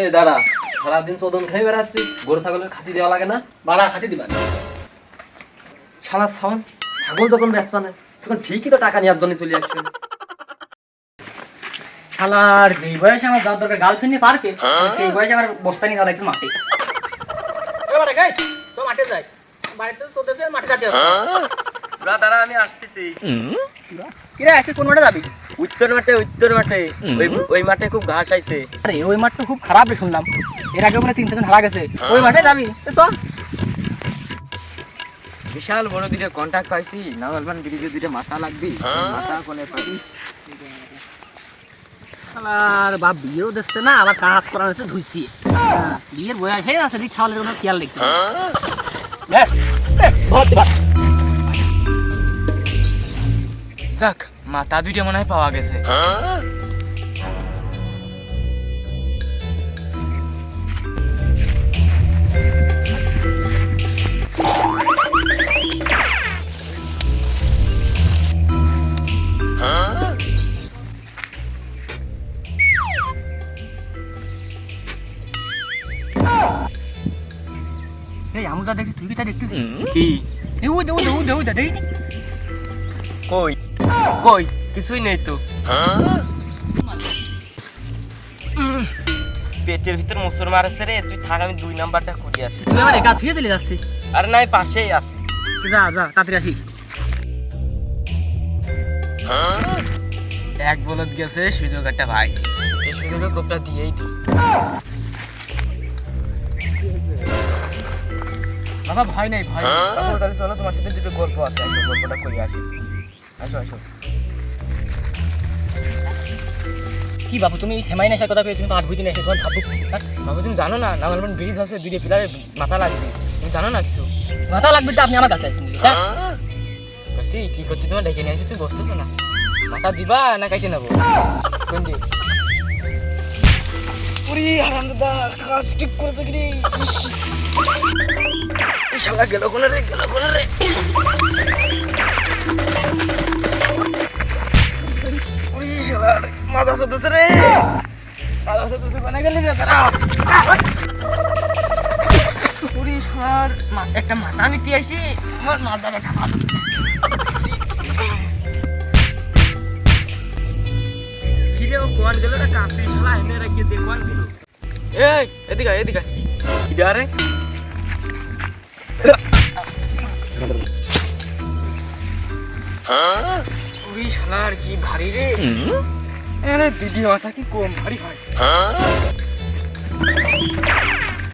এ দাঁড়া। সারাদিন চোদন খেয়ে বেড়াচ্ছি। গরু ছাগলের খাতি দেওয়া লাগে না। বাড়া খাতে দিবা। শালা সামান ছাগল যখন ব্যস্ত না তখন ঠিকই তো টাকা নেওয়ার জন্য চলে আসবে শালার যেই বয়সে আমার যাওয়ার দরকার গার্লফ্রেন্ড নিয়ে পার্কে সেই বয়সে আমার বস্তা নিয়ে যাওয়া একটু মাঠে। গাই তো মাঠে যাই। বাড়িতে চলতেছে মাঠে যেতে হবে দাঁড়া আমি আসতেছি। কিরে আজকে কোন মাঠে যাবি? উত্তর মাঠে উত্তর মাঠে। ওই ওই মাঠে খুব ঘাস আইছে। আরে ওই মাঠটা খুব খারাপ রে শুনলাম। এর আগে মানে তিন চারজন হারা গেছে। ওই মাঠে যাবি? তো চল। বিশাল বড় দুইটা কন্টাক্ট পাইছি। নামালবান ব্রিজে দুইটা মাথা লাগবি। মাথা কোনে পাবি। আর বাপ বিয়েও দিচ্ছে না আবার কাজ করা হয়েছে ধুইছি। হ্যাঁ, বিয়ের বয়স হয়ে আছে কোনো খেয়াল দেখতে যাক মাথা দুইটা মনে হয় পাওয়া গেছে এই আমি যা তুই কি তা দেখতেছিস কি ওই দে ওই দে ওই দে ওই দে দেখিস কই কই? কিছুই নেই তো। পেটের ভিতর মুসুর মারেছে রে তুই থাক আমি দুই নাম্বারটা খুঁজে আসি। তুই আমার একা থুয়ে চলে যাচ্ছিস? আর নাই পাশেই আছে। যা যা তাড়াতাড়ি আসিস এক বলদ গেছে সুযোগ একটা ভাই। এই সুযোগে কোপটা দিয়েই দি বাবা ভয় নাই ভয় তাহলে চলো তোমার সাথে দুটো গল্প আছে একটা গল্পটা কই আসি। আসো আসো। কি বাবু তুমি সেমাই নেশার কথা পেয়ে তুমি ভাত বুঝি নেশা তোমার ভাবু বাবু তুমি জানো না নাঙ্গলবান ব্রিজ আছে দুইটা পিলারে মাথা লাগবে। তুমি জানো না কিছু? মাথা লাগবে তো আপনি আমার কাছে আসছেন? কসি কি করছি? তোমার ডেকে নিয়ে আসি তুই বসতেছো না? মাথা দিবা না কাইতে নেব? কোন দিক উরি হারাম দাদা কাজ ঠিক করেছে কি রে শালা গেল কোনে রে গেল কোনে রে? মাথা সদছে রে। মাথা সদছে কোনে গেলি রে তারা? উরি শালার একটা মাথা নিতে আইছি আমার মাথা ব্যথা কিরে ও কোয়ান গেল রে, কাছে শালা এনে রেখে দে কোয়ান গেল। এই, এদিকে এদিকে। কিডা রে। কি ভারী রে। আরে দিদি ভাষা কি কম ভারী হয়? হ্যাঁ?